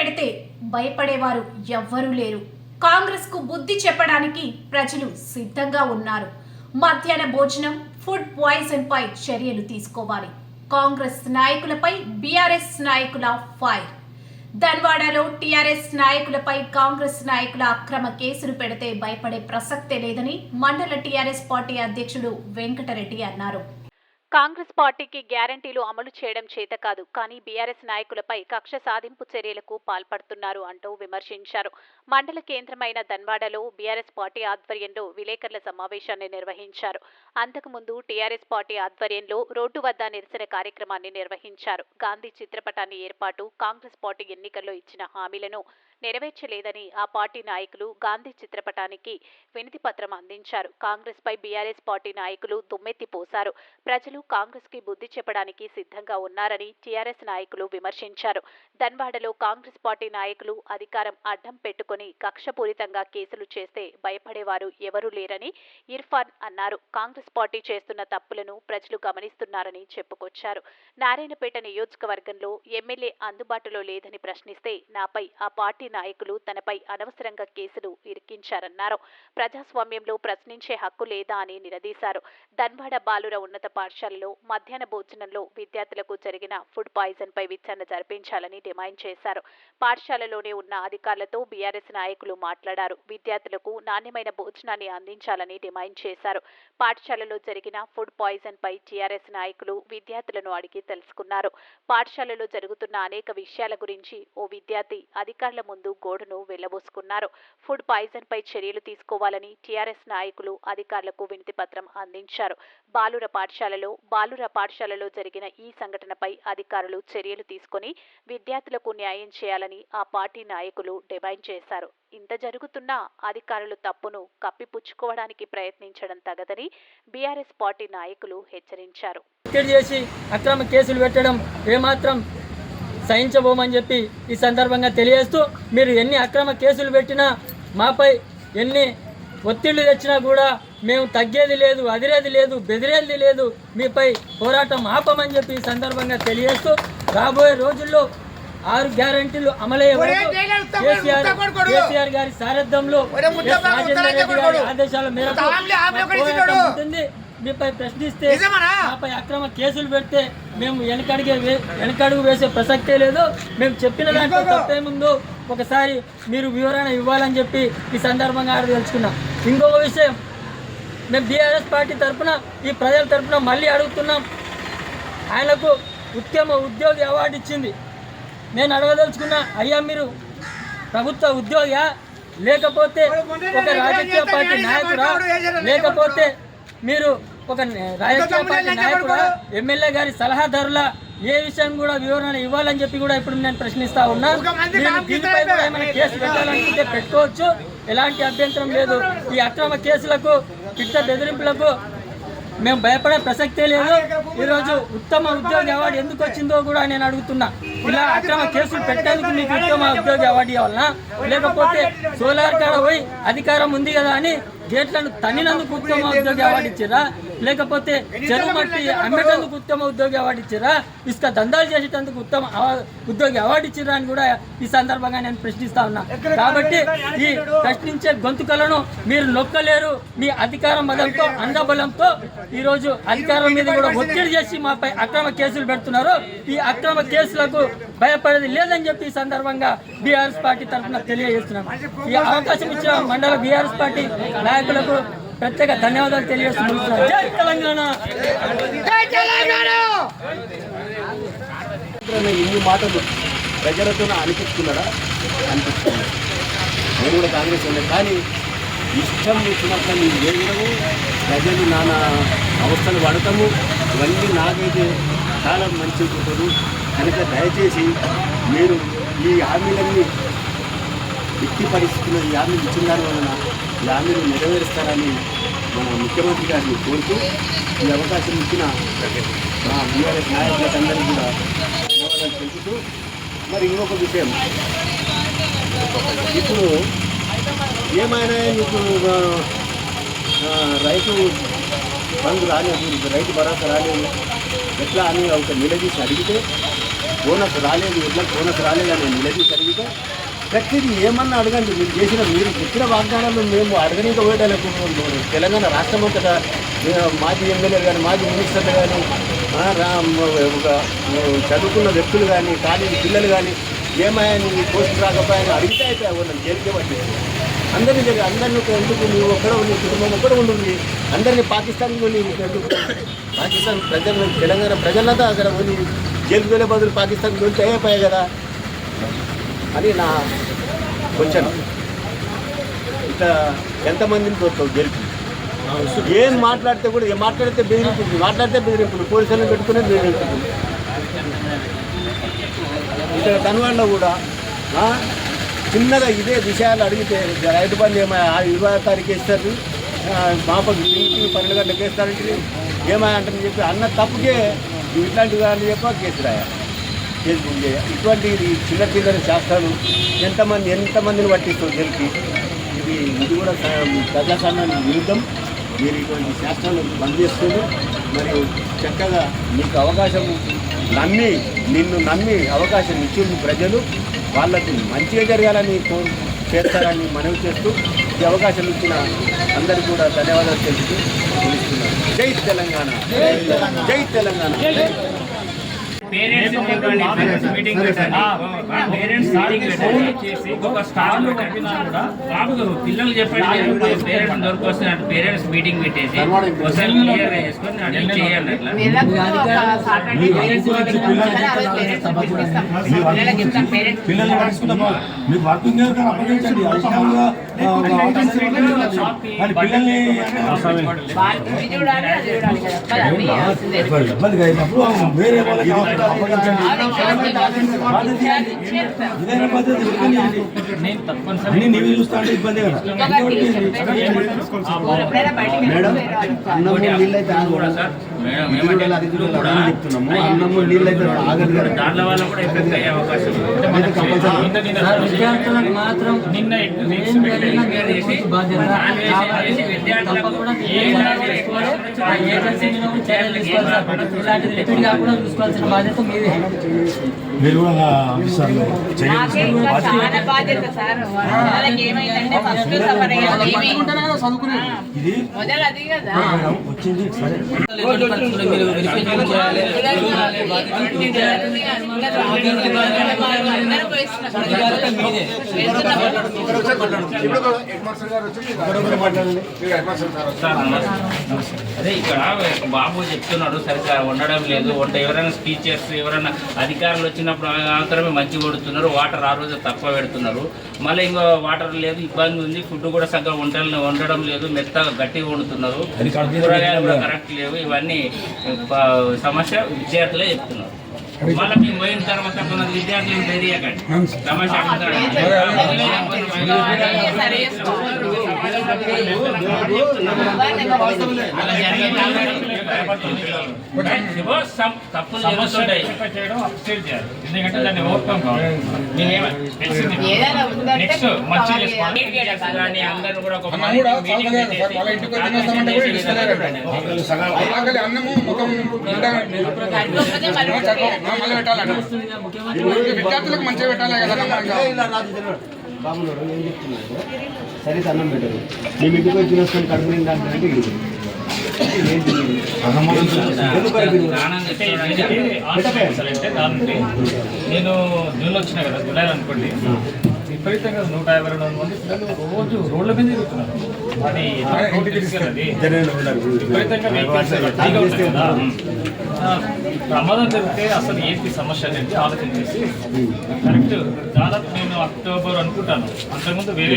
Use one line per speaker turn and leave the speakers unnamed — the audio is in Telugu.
పెడితే భయపడేవారు ఎవ్వరూ లేరు. కాంగ్రెస్కు బుద్ధి చెప్పడానికి ప్రజలు సిద్ధంగా ఉన్నారు. మధ్యాహ్న భోజనం ఫుడ్ పాయిజన్ పై చర్యలు తీసుకోవాలి. కాంగ్రెస్ నాయకులపై బీఆర్ఎస్ నాయకుల ఫైర్. ధన్వాడలో టీఆర్ఎస్ నాయకులపై కాంగ్రెస్ నాయకుల అక్రమ కేసులు పెడితే భయపడే ప్రసక్తే లేదని మండల టీఆర్ఎస్ పార్టీ అధ్యక్షుడు వెంకటరెడ్డి అన్నారు.
కాంగ్రెస్ పార్టీకి గ్యారంటీలు అమలు చేయడం చేత కాదు. కానీ బీఆర్ఎస్ నాయకులపై కక్ష సాధింపు చర్యలకు పాల్పడుతున్నారు అంటూ విమర్శించారు. మండల కేంద్రమైన ధన్వాడలో బీఆర్ఎస్ పార్టీ ఆధ్వర్యంలో విలేకరుల సమావేశాన్ని నిర్వహించారు. అంతకుముందు టీఆర్ఎస్ పార్టీ ఆధ్వర్యంలో రోడ్డు వద్ద నిరసన కార్యక్రమాన్ని నిర్వహించారు. గాంధీ చిత్రపటాన్ని ఏర్పాటు కాంగ్రెస్ పార్టీ ఎన్నికల్లో ఇచ్చిన హామీలను నెరవేర్చలేదని ఆ పార్టీ నాయకులు గాంధీ చిత్రపటానికి వినతి పత్రం అందించారు. కాంగ్రెస్పై బీఆర్ఎస్ పార్టీ నాయకులు దుమ్మెత్తి పోశారు. ప్రజలు కాంగ్రెస్కి బుద్ధి చెప్పడానికి సిద్ధంగా ఉన్నారని టీఆర్ఎస్ నాయకులు విమర్శించారు. ధన్వాడలో కాంగ్రెస్ పార్టీ నాయకులు అధికారం అడ్డం పెట్టుకుని కక్షపూరితంగా కేసులు చేస్తే భయపడేవారు ఎవరూ లేరని ఇర్ఫాన్ అన్నారు. కాంగ్రెస్ పార్టీ చేస్తున్న తప్పులను ప్రజలు గమనిస్తున్నారని చెప్పుకొచ్చారు. నారాయణపేట నియోజకవర్గంలో ఎమ్మెల్యే అందుబాటులో లేదని ప్రశ్నిస్తే నాపై ఆ పార్టీ నాయకులు తనపై అనవసరంగా కేసులు ఇరికించారన్నారు. ప్రజాస్వామ్యంలో ప్రశ్నించే హక్కు లేదా అని నిలదీశారు. ధన్వాడ బాలుర ఉన్నత పాఠశాలలో మధ్యాహ్న భోజనంలో విద్యార్థులకు జరిగిన ఫుడ్ పాయిజన్ పై విచారణ జరిపించాలని డిమాండ్ చేశారు. పాఠశాలలోనే ఉన్న అధికారులతో బీఆర్ఎస్ నాయకులు మాట్లాడారు. విద్యార్థులకు నాణ్యమైన భోజనాన్ని అందించాలని డిమాండ్ చేశారు. పాఠశాలలో జరిగిన ఫుడ్ పాయిజన్ పై టీఆర్ఎస్ నాయకులు విద్యార్థులను అడిగి తెలుసుకున్నారు. పాఠశాలలో జరుగుతున్న అనేక విషయాల గురించి ఓ విద్యార్థి అధికారుల ముందు గోడును వెళ్ళబోసుకున్నారు ఫుడ్ పాయిజన్ పై చర్యలు తీసుకోవాలని టీఆర్ఎస్ నాయకులు అధికారులకు వినతిపత్రం అందించారు. బాలుర పాఠశాలలో బాలుర పాఠశాలలో జరిగిన ఈ సంఘటనపై అధికారులు చర్యలు తీసుకొని విద్యార్థులకు న్యాయం చేయాలని ఆ పార్టీ నాయకులు డిమాండ్ చేశారు. ఇంత జరుగుతున్నా అధికారులు తప్పును కప్పిపుచ్చుకోవడానికి ప్రయత్నించడం తగదని బీఆర్ఎస్ పార్టీ నాయకులు హెచ్చరించారు.
చేసి అక్రమ కేసులు పెట్టడం ఏమాత్రం సహించబోమని చెప్పి ఈ సందర్భంగా తెలియజేస్తూ మీరు ఎన్ని అక్రమ కేసులు పెట్టినా మాపై ఎన్ని ఒత్తిళ్ళు తెచ్చినా కూడా మేము తగ్గేది లేదు అదిరేది లేదు బెదిరేది లేదు మీపై పోరాటం ఆపమని చెప్పి ఈ సందర్భంగా తెలియజేస్తూ రాబోయే రోజుల్లో ఆరు గ్యారంటీలు అమలయ్యే కేసీఆర్ గారి సారథ్యంలో ఆదేశాల మేరకు ఉంటుంది. మీపై ప్రశ్నిస్తే మాపై అక్రమ కేసులు పెడితే మేము వెనకడిగే వెనకడుగు వేసే ప్రసక్తే లేదు. మేము చెప్పిన దాంట్లో తప్పేముందో ఒకసారి మీరు వివరణ ఇవ్వాలని చెప్పి ఈ సందర్భంగా తెలుసుకున్నాం. ఇంకొక విషయం మేము బీఆర్ఎస్ పార్టీ తరఫున ఈ ప్రజల తరఫున మళ్ళీ అడుగుతున్నాం. ఆయనకు ఉత్తమ ఉద్యోగి అవార్డు ఇచ్చింది. నేను అడగదలుచుకున్నా అయ్యా మీరు ప్రభుత్వ ఉద్యోగా లేకపోతే ఒక రాజకీయ పార్టీ నాయకుడా? లేకపోతే మీరు ఒక రాజకీయ పార్టీ నాయకుడా? ఎమ్మెల్యే గారి సలహాదారుల ఏ విషయం కూడా వివరణ ఇవ్వాలని చెప్పి కూడా ఇప్పుడు నేను ప్రశ్నిస్తా ఉన్నా. దీనిపై కూడా ఏమైనా కేసు పెట్టాలనుకుంటే పెట్టుకోవచ్చు. ఎలాంటి అభ్యంతరం లేదు. ఈ అక్రమ కేసులకు పిట్ట బెదిరింపులకు మేము భయపడే ప్రసక్తే లేదు. ఈరోజు ఉత్తమ ఉద్యోగి అవార్డు ఎందుకు వచ్చిందో కూడా నేను అడుగుతున్నా. ఇలా అక్రమ కేసులు పెట్టేందుకు మీకు ఉత్తమ ఉద్యోగి అవార్డు ఇవ్వాలనా? లేకపోతే సోలార్ కాడ పోయి అధికారం ఉంది కదా అని గేట్లను తన్నినందుకు ఉత్తమ ఉద్యోగి అవార్డు ఇచ్చారా లేకపోతే చెరువు మట్టి అమ్మేటందుకు ఉత్తమ ఉద్యోగి అవార్డు ఇచ్చారా ఇసుక దందాలు చేసేటందుకు ఉత్తమ ఉద్యోగి అవార్డు ఇచ్చిరా అని కూడా ఈ సందర్భంగా నేను ప్రశ్నిస్తా ఉన్నా. కాబట్టి ఈ ప్రశ్నించే గొంతుకలను మీరు నొక్కలేరు. మీ అధికార మదంతో అండబలంతో ఈ రోజు అధికారం మీద కూడా ఒత్తిడి చేసి మాపై అక్రమ కేసులు పెడుతున్నారు. ఈ అక్రమ కేసులకు భయపడేది లేదని చెప్పి ఈ సందర్భంగా బీఆర్ఎస్ పార్టీ తరఫున తెలియజేస్తున్నాం. ఈ అవకాశం ఇచ్చిన మండల బీఆర్ఎస్ పార్టీ నాయకులకు ప్రత్యేక ధన్యవాదాలు తెలియజేస్తున్నాం జై తెలంగాణ!
నేను ఇన్ని మాటలు ప్రజలతో అనిపిస్తున్నాడా? అనిపిస్తుంది. నేను కూడా కాంగ్రెస్ ఉండే కానీ ఇష్టం వచ్చినప్పుడు నేను చేయడము ప్రజలు నానా అవస్థలు పడతాము. ఇవన్నీ నాకైతే చాలా మంచి ఉంటుంది. కనుక దయచేసి మీరు ఈ హామీలన్నీ ఎట్టి పరిస్థితుల్లో ఈ హామీలు ఇచ్చిన దాని వలన హామీలు నెరవేరుస్తారని మన ముఖ్యమంత్రి గారిని కోరుతూ ఈ అవకాశం ఇచ్చిన మా బీఆర్ఎస్ నాయకులందరికీ కూడా ధన్యవాదాలు తెలుపుతూ మరి ఇంకొక విషయం. ఇప్పుడు ఏమైనా మీకు రైతు బంధు రాలేదు రైతు భరోసా రాలేదు ఎట్లా అని ఒక నిలదీసి అడిగితే బోనస్ రాలేదు ఎట్లా బోనస్ రాలేదు అని నిలదీసి అడిగితే ప్రతిదీ ఏమన్నా అడగండి. మీరు చేసిన మీరు ఇచ్చిన వాగ్దానాలు మేము అడగనీక పోయేటలకు తెలంగాణ రాష్ట్రం కదా మాజీ ఎమ్మెల్యేలు కానీ మాజీ మినిస్టర్లు కానీ ఒక చదువుకున్న వ్యక్తులు కానీ కాలేజీ పిల్లలు కానీ ఏమాయని నీ పోస్ట్ రాకపోయాని అడిగితే అయితే వాళ్ళని జైలుకే పట్టింది అందరినీ దగ్గర అందరినీ ఎందుకు నువ్వు ఒక్కడ నీ కుటుంబం ఒక్కడ ఉంటుంది అందరినీ పాకిస్తాన్ వెళ్ళి ఎందుకు? పాకిస్తాన్ ప్రజలు తెలంగాణ ప్రజలంతా అక్కడ వెళ్ళి జైలుకి వెళ్ళే బదులు పాకిస్తాన్ వెళ్తే అయిపోయాయి కదా. అని నా క్వశ్చన్. ఇట్లా ఎంతమందిని తోస్తావు గెలిపి? ఏం మాట్లాడితే కూడా ఏం మాట్లాడితే బెదిరింపులు మాట్లాడితే బెదిరింపులు పోలీసులను పెట్టుకునే బెదిరింపులు ఇక్కడ కనువాళ్ళ కూడా చిన్నగా ఇదే విషయాలు అడిగితే రైతు బంధు ఏమైనా ఇరవై తారీఖు వేస్తారు? మాపకు ఇంటికి పన్నెండు గంటలకు వేస్తారంటే ఏమై అంటారని చెప్పి అన్న తప్పుకే ఇట్లాంటివి అని చెప్పి కేసు రాయాలి కేసు బుక్ ఇటువంటి ఇది చిన్న చిన్న శాస్త్రాలు ఎంతమంది ఎంతమందిని పట్టిస్తుంది తెలిపి ఇది ఇది కూడా స- విరుద్ధం. మీరు ఇటువంటి శాస్త్రాలు బంద్ చేస్తుంది మరియు చక్కగా మీకు అవకాశం నమ్మి నిన్ను నమ్మి అవకాశం ఇచ్చింది ప్రజలు. వాళ్ళకి మంచిగా జరగాలని చేస్తారని మనవి చేస్తూ ఈ అవకాశం ఇచ్చిన అందరికీ కూడా ధన్యవాదాలు తెలుపుతూ తెలుస్తున్నాను జై తెలంగాణ. జై తెలంగాణ.
పేరెంట్స్ చెప్పండి పేరెంట్స్ మీటింగ్ పేరెంట్స్ మీటింగ్ పెట్టండి. ఒక కూడా పిల్లలు చెప్పండి పేరెంట్స్ దొరికి వస్తున్నట్టు పేరెంట్స్ మీటింగ్ పెట్టేసి ఒకసారి క్లియర్ చేసుకొని చేయండి
వర్కింగ్ అప్పగించండి పిల్లల్ని అయినప్పుడు వేరే వాళ్ళకి ఇదైనా పద్ధతి అన్ని నీళ్ళు చూస్తా అంటే ఇబ్బంది కదా?
మేడం నీళ్ళైతే చెప్తున్నాము అన్నము. అయితే
విద్యార్థులకు మాత్రం
నిన్న
చూసుకోవాల్సిన బాధ్యత మీదే
మీరు కూడా ఆఫీసర్లు
సార్. మొదలు అది
ఇక్కడ బాబు చెప్తున్నాడు సరిగ్గా ఉండడం లేదు వంట ఎవరైనా టీచర్స్ ఎవరైనా అధికారులు వచ్చినప్పుడు మాత్రమే మంచి కొడుతున్నారు వాటర్ ఆ రోజు తక్కువ పెడుతున్నారు మళ్ళీ ఇంకో వాటర్ లేదు ఇబ్బంది ఉంది ఫుడ్ కూడా సరిగ్గా వంటలు వండడం లేదు మెత్తగా గట్టిగా వండుతున్నారు కూరగాయలు కూడా కరెక్ట్ లేవు ఇవన్నీ సమస్య విద్యార్థులే చెప్తున్నారు. మళ్ళీ మేము పోయిన తర్వాత కొంత విద్యార్థులు తెలియకండి. సమస్య తప్పులు జరుగుతుంటాయి
ఎందుకంటే దాన్ని ఓవర్కమ్ కావాలి నెక్స్ట్ మంచి
కానీ అందరూ కూడా ఒక
అన్నము ముఖం నిండా విద్యార్థులకు మంచిగా పెట్టాలి కదా
బాబులోడు ఏం చెప్తున్నాడు సరే అన్నం పెట్టరు. మేము ఇంటికి వచ్చి కడుపు నిండా అంటే ఇది
నేను జూన్లో వచ్చిన కదా జూలై అనుకోండి. విపరీతంగా నూట యాభై రెండు వందల మంది పిల్లలు రోజు రోడ్ల మీద తిరుగుతున్నారు అది. విపరీతంగా ప్రమాదం జరిగితే అసలు ఏంటి సమస్య అనేది ఆలోచన చేసి కరెక్ట్ దాదాపు నేను అక్టోబర్ అనుకుంటాను అంతకుముందు వేరే.